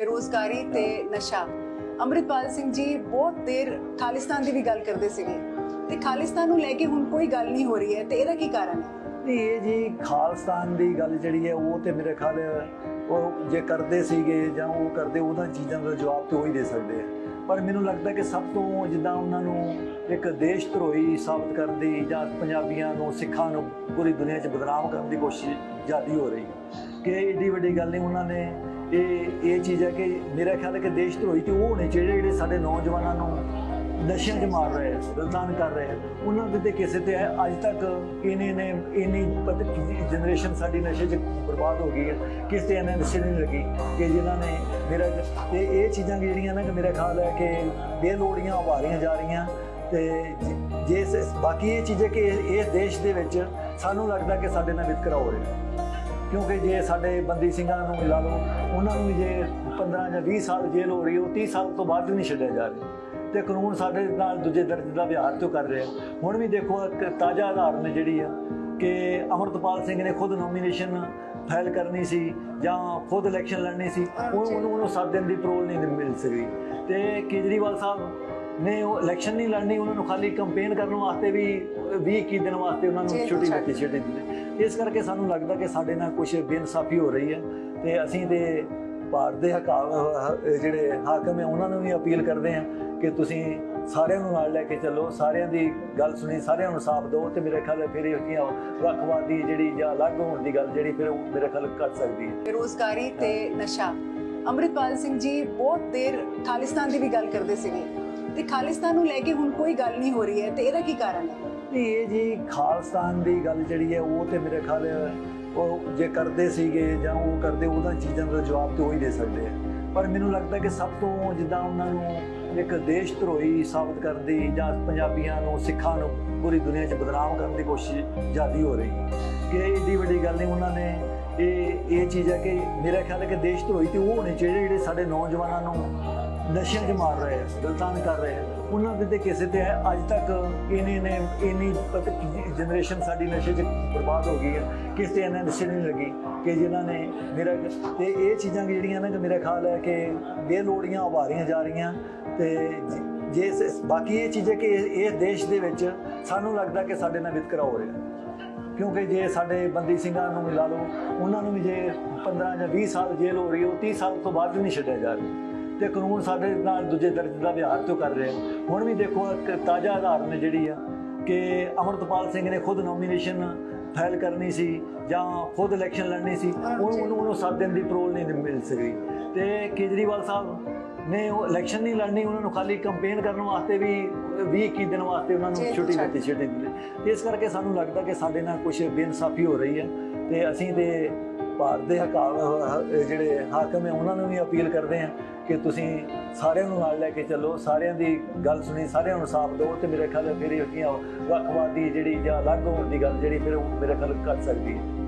ਬੇਰੋਜ਼ਗਾਰੀ ਤੇ ਨਸ਼ਾ। ਅੰਮ੍ਰਿਤਪਾਲ ਸਿੰਘ ਜੀ ਬਹੁਤ ਦੇਰ ਖਾਲਿਸਤਾਨ ਦੀ ਵੀ ਗੱਲ ਕਰਦੇ ਸੀਗੇ। ਤੇ ਖਾਲਿਸਤਾਨ ਨੂੰ ਲੈ ਕੇ ਹੁਣ ਕੋਈ ਗੱਲ ਨਹੀਂ ਹੋ ਰਹੀ ਹੈ, ਤੇ ਇਹਦਾ ਕੀ ਕਾਰਨ ਹੈ? ਇਹ ਜੀ ਖਾਲਸਤਾਨ ਦੀ ਗੱਲ ਜਿਹੜੀ ਹੈ, ਉਹ ਤੇ ਮੇਰੇ ਖਿਆਲ ਉਹ ਜੇ ਕਰਦੇ ਸੀਗੇ ਜਾਂ ਉਹ ਕਰਦੇ, ਉਹਨਾਂ ਚੀਜ਼ਾਂ ਦਾ ਜਵਾਬ ਤੇ ਉਹ ਹੀ ਦੇ ਸਕਦੇ ਆ। ਪਰ ਮੈਨੂੰ ਲੱਗਦਾ ਕਿ ਸਭ ਤੋਂ ਜਿੱਦਾਂ ਉਹਨਾਂ ਨੂੰ ਇੱਕ ਦੇਸ਼ ਧਰੋਹੀ ਸਾਬਤ ਕਰਨ ਦੀ ਜਾਂ ਪੰਜਾਬੀਆਂ ਨੂੰ, ਸਿੱਖਾਂ ਨੂੰ ਪੂਰੀ ਦੁਨੀਆ 'ਚ ਬਦਨਾਮ ਕਰਨ ਦੀ ਕੋਸ਼ਿਸ਼ ਜ਼ਿਆਦੀ ਹੋ ਰਹੀ ਹੈ। ਕਿ ਏਡੀ ਵੱਡੀ ਗੱਲ ਨਹੀਂ, ਉਹਨਾਂ ਨੇ ਇਹ ਇਹ ਚੀਜ਼ ਹੈ ਕਿ ਮੇਰਾ ਖਿਆਲ ਹੈ ਕਿ ਦੇਸ਼ ਧਰੋਈ ਤੇ ਉਹ ਹੋਣੇ ਚਾਹੀਦੇ ਜਿਹੜੇ ਸਾਡੇ ਨੌਜਵਾਨਾਂ ਨੂੰ ਨਸ਼ਿਆਂ 'ਚ ਮਾਰ ਰਹੇ ਆ ਗਲਤਾਨ ਕਰ ਰਹੇ ਆ ਉਹਨਾਂ ਦੇ ਤੇ ਕਿਸੇ ਤੇ ਹੈ। ਅੱਜ ਤੱਕ ਇਹਨੇ ਨੇ ਇੰਨੀ ਜਨਰੇਸ਼ਨ ਸਾਡੀ ਨਸ਼ੇ 'ਚ ਬਰਬਾਦ ਹੋ ਗਈ ਹੈ। ਕਿਸੇ ਤੇ ਇਹਨੇ ਨਸ਼ੇ ਨਹੀਂ ਲੱਗੀ ਕਿ ਜਿਨ੍ਹਾਂ ਨੇ ਮੇਰਾ ਤੇ ਇਹ ਚੀਜ਼ਾਂ ਜਿਹੜੀਆਂ ਨਾ ਕਿ ਮੇਰਾ ਖਿਆਲ ਹੈ ਕਿ ਬੇਲੋੜੀਆਂ ਉਭਾਰੀਆਂ ਜਾ ਰਹੀਆਂ ਤੇ ਜ- ਜੇ ਬਾਕੀ ਇਹ ਚੀਜ਼ ਹੈ ਕਿ ਇਸ ਦੇਸ਼ ਦੇ ਵਿੱਚ ਸਾਨੂੰ ਲੱਗਦਾ ਕਿ ਸਾਡੇ ਨਾਲ ਵਿਤਕਰਾ ਹੋ ਰਿਹਾ ਕਿਉਂਕਿ ਜੇ ਸਾਡੇ ਬੰਦੀ ਸਿੰਘਾਂ ਨੂੰ ਲਾ ਲਓ ਉਹਨਾਂ ਨੂੰ ਜੇ 15 ਜਾਂ 20 ਸਾਲ ਜੇਲ੍ਹ ਹੋ ਰਹੀ ਉਹ 30 ਸਾਲ ਤੋਂ ਬਾਅਦ ਵੀ ਨਹੀਂ ਛੱਡਿਆ ਜਾ ਰਿਹਾ। ਤੇ ਕਾਨੂੰਨ ਸਾਡੇ ਨਾਲ ਦੂਜੇ ਦਰਜੇ ਦਾ ਵਿਹਾਰ ਕਿਉਂ ਕਰ ਰਿਹਾ? ਹੁਣ ਵੀ ਦੇਖੋ ਇੱਕ ਤਾਜ਼ਾ ਉਦਾਹਰਨ ਜਿਹੜੀ ਆ ਕਿ ਅਮਰਤਪਾਲ ਸਿੰਘ ਨੇ ਖੁਦ ਨੋਮੀਨੇਸ਼ਨ ਫਾਈਲ ਕਰਨੀ ਸੀ ਜਾਂ ਖੁਦ ਇਲੈਕਸ਼ਨ ਲੜਨੀ ਸੀ ਉਹ ਉਹਨੂੰ ਉਹਨੂੰ 7 ਦਿਨ ਦੀ ਪਰੋਲ ਨਹੀਂ ਮਿਲ ਸਕੀ। ਤੇ ਕੇਜਰੀਵਾਲ ਸਾਹਿਬ ਨੇ ਉਹ ਇਲੈਕਸ਼ਨ ਨਹੀਂ ਲੜਨੀ ਉਹਨਾਂ ਨੂੰ ਖਾਲੀ ਕੰਪੇਨ ਕਰਨ ਵਾਸਤੇ ਵੀ 20 21 ਦਿਨ ਵਾਸਤੇ ਉਹਨਾਂ ਨੂੰ ਛੁੱਟੀ ਤੋਂ ਦਿੱਤੀ। ਛੁੱਟੀ ਦਿੱਤੀ। ਇਸ ਕਰਕੇ ਸਾਨੂੰ ਲੱਗਦਾ ਕਿ ਸਾਡੇ ਨਾਲ ਕੁਝ ਬੇਇਨਸਾਫੀ ਹੋ ਰਹੀ ਹੈ ਤੇ ਅਸੀਂ ਤੇ ਭਾਰਤ ਦੇ ਹਕਾ ਜਿਹੜੇ ਹਾਕਮ ਹੈ, ਉਹਨਾਂ ਨੂੰ ਵੀ ਅਪੀਲ ਕਰਦੇ ਹਾਂ ਕਿ ਤੁਸੀਂ ਸਾਰਿਆਂ ਨੂੰ ਨਾਲ ਲੈ ਕੇ ਚੱਲੋ, ਸਾਰਿਆਂ ਦੀ ਗੱਲ ਸੁਣੀ, ਸਾਰਿਆਂ ਨੂੰ ਸਾਫ਼ ਦਿਓ ਤੇ ਮੇਰੇ ਖਿਆਲ ਫਿਰ ਇਹ ਵੱਖਵਾਦੀ ਜਿਹੜੀ ਜਾਂ ਅਲੱਗ ਹੋਣ ਦੀ ਗੱਲ ਜਿਹੜੀ ਫਿਰ ਮੇਰੇ ਖਿਆਲ ਘਟ ਸਕਦੀ ਹੈ। ਬੇਰੋਜ਼ਗਾਰੀ ਤੇ ਨਸ਼ਾ। ਅੰਮ੍ਰਿਤਪਾਲ ਸਿੰਘ ਜੀ ਬਹੁਤ ਦੇਰ ਖਾਲਿਸਤਾਨ ਦੀ ਵੀ ਗੱਲ ਕਰਦੇ ਸੀਗੇ। ਤੇ ਖਾਲਿਸਤਾਨ ਨੂੰ ਲੈ ਕੇ ਹੁਣ ਕੋਈ ਗੱਲ ਨਹੀਂ ਹੋ ਰਹੀ ਹੈ, ਤੇ ਇਹਦਾ ਕੀ ਕਾਰਨ ਹੈ? ਇਹ ਜੀ ਖਾਲਸਤਾਨ ਦੀ ਗੱਲ ਜਿਹੜੀ ਹੈ, ਉਹ ਤੇ ਮੇਰੇ ਖਿਆਲ ਉਹ ਜੇ ਕਰਦੇ ਸੀਗੇ ਜਾਂ ਉਹ ਕਰਦੇ, ਉਹਦਾ ਚੀਜ਼ਾਂ ਦਾ ਜਵਾਬ ਤੇ ਉਹ ਹੀ ਦੇ ਸਕਦੇ ਆ। ਪਰ ਮੈਨੂੰ ਲੱਗਦਾ ਕਿ ਸਭ ਤੋਂ ਜਿੱਦਾਂ ਉਹਨਾਂ ਨੂੰ ਇੱਕ ਦੇਸ਼ ਧਰੋਹੀ ਸਾਬਤ ਕਰਨ ਦੀ ਜਾਂ ਪੰਜਾਬੀਆਂ ਨੂੰ, ਸਿੱਖਾਂ ਨੂੰ ਪੂਰੀ ਦੁਨੀਆ 'ਚ ਬਦਨਾਮ ਕਰਨ ਦੀ ਕੋਸ਼ਿਸ਼ ਜ਼ਿਆਦੀ ਹੋ ਰਹੀ। ਕਿ ਏਡੀ ਵੱਡੀ ਗੱਲ ਨਹੀਂ ਉਹਨਾਂ ਨੇ, ਇਹ ਇਹ ਚੀਜ਼ ਹੈ ਕਿ ਮੇਰਾ ਖਿਆਲ ਹੈ ਕਿ ਦੇਸ਼ ਧਰੋਹੀ ਤੇ ਉਹ ਹੋਣੇ ਚਾਹੀਦੇ ਜਿਹੜੇ ਸਾਡੇ ਨੌਜਵਾਨਾਂ ਨੂੰ ਨਸ਼ਿਆਂ 'ਚ ਮਾਰ ਰਹੇ ਆ ਗਲਤਾਨ ਕਰ ਰਹੇ ਆ। ਉਹਨਾਂ ਦੇ ਤੇ ਕਿਸੇ ਤੇ ਅੱਜ ਤੱਕ ਇਹਨੇ ਨੇ ਇੰਨੀ ਜਨਰੇਸ਼ਨ ਸਾਡੀ ਨਸ਼ੇ 'ਚ ਬਰਬਾਦ ਹੋ ਗਈ ਹੈ। ਕਿਸੇ ਤੇ ਇਹਨੇ ਨਸ਼ੇ ਨਹੀਂ ਲੱਗੀ ਕਿ ਜਿਨ੍ਹਾਂ ਨੇ ਮੇਰਾ ਤੇ ਇਹ ਚੀਜ਼ਾਂ ਜਿਹੜੀਆਂ ਨਾ ਕਿ ਮੇਰਾ ਖਿਆਲ ਹੈ ਕਿ ਬੇਲੋੜੀਆਂ ਉਭਾਰੀਆਂ ਜਾ ਰਹੀਆਂ ਤੇ ਜੇ ਬਾਕੀ ਇਹ ਚੀਜ਼ ਹੈ ਕਿ ਇਹ ਇਹ ਦੇਸ਼ ਦੇ ਵਿੱਚ ਸਾਨੂੰ ਲੱਗਦਾ ਕਿ ਸਾਡੇ ਨਾਲ ਵਿਤਕਰਾ ਹੋ ਰਿਹਾ। ਕਿਉਂਕਿ ਜੇ ਸਾਡੇ ਬੰਦੀ ਸਿੰਘਾਂ ਨੂੰ ਮਿਲਾ ਲਓ ਉਹਨਾਂ ਨੂੰ ਵੀ ਜੇ 15 ਜਾਂ 20 ਸਾਲ ਜੇਲ੍ਹ ਹੋ ਰਹੀ ਹੈ, ਉਹ 30 ਸਾਲ ਤੋਂ ਬਾਅਦ ਵੀ ਨਹੀਂ ਛੱਡਿਆ ਜਾ ਰਿਹਾ। ਤੇ ਕਾਨੂੰਨ ਸਾਡੇ ਨਾਲ ਦੂਜੇ ਦਰਜੇ ਦਾ ਵਿਹਾਰ ਕਿਉਂ ਕਰ ਰਿਹਾ ਹੁਣ ਵੀ ਦੇਖੋ ਤਾਜ਼ਾ ਉਦਾਹਰਨ ਜਿਹੜੀ ਆ ਕਿ ਅਮਰਤਪਾਲ ਸਿੰਘ ਨੇ ਖੁਦ ਨੋਮੀਨੇਸ਼ਨ ਫਾਈਲ ਕਰਨੀ ਸੀ ਜਾਂ ਖੁਦ ਇਲੈਕਸ਼ਨ ਲੜਨੀ ਸੀ। ਉਹ ਉਹਨੂੰ ਉਹਨੂੰ 7 ਦਿਨ ਦੀ ਪਰੋਲ ਨਹੀਂ ਮਿਲ ਸਕੀ। ਤੇ ਕੇਜਰੀਵਾਲ ਸਾਹਿਬ ਨੇ ਉਹ ਇਲੈਕਸ਼ਨ ਨਹੀਂ ਲੜਨੀ ਉਹਨਾਂ ਨੂੰ ਖਾਲੀ ਕੰਪੇਨ ਕਰਨ ਵਾਸਤੇ ਵੀ 20 21 ਦਿਨ ਵਾਸਤੇ ਉਹਨਾਂ ਨੂੰ ਛੁੱਟੀ ਤੋਂ ਦਿੱਤੀ ਛੁੱਟੀ ਦਿੱਤੀ। ਇਸ ਕਰਕੇ ਸਾਨੂੰ ਲੱਗਦਾ ਕਿ ਸਾਡੇ ਨਾਲ ਕੁਝ ਬੇਇਨਸਾਫੀ ਹੋ ਰਹੀ ਹੈ ਤੇ ਅਸੀਂ ਤੇ ਭਾਰਤ ਦੇ ਹਕਾ ਜਿਹੜੇ ਹਾਕਮ ਹੈ ਉਹਨਾਂ ਨੂੰ ਵੀ ਅਪੀਲ ਕਰਦੇ ਹਾਂ ਕਿ ਤੁਸੀਂ ਸਾਰਿਆਂ ਨੂੰ ਨਾਲ ਲੈ ਕੇ ਚੱਲੋ, ਸਾਰਿਆਂ ਦੀ ਗੱਲ ਸੁਣੀ, ਸਾਰਿਆਂ ਨੂੰ ਸਾਫ਼ ਦਿਓ ਤੇ ਮੇਰੇ ਖਿਆਲ ਫਿਰ ਇਹ ਕੀ ਵੱਖਵਾਦੀ ਜਿਹੜੀ ਜਾਂ ਅਲੱਗ ਹੋਣ ਦੀ ਗੱਲ ਜਿਹੜੀ, ਫਿਰ ਉਹ ਮੇਰੇ ਖਿਆਲ ਘਟ ਸਕਦੀ ਹੈ।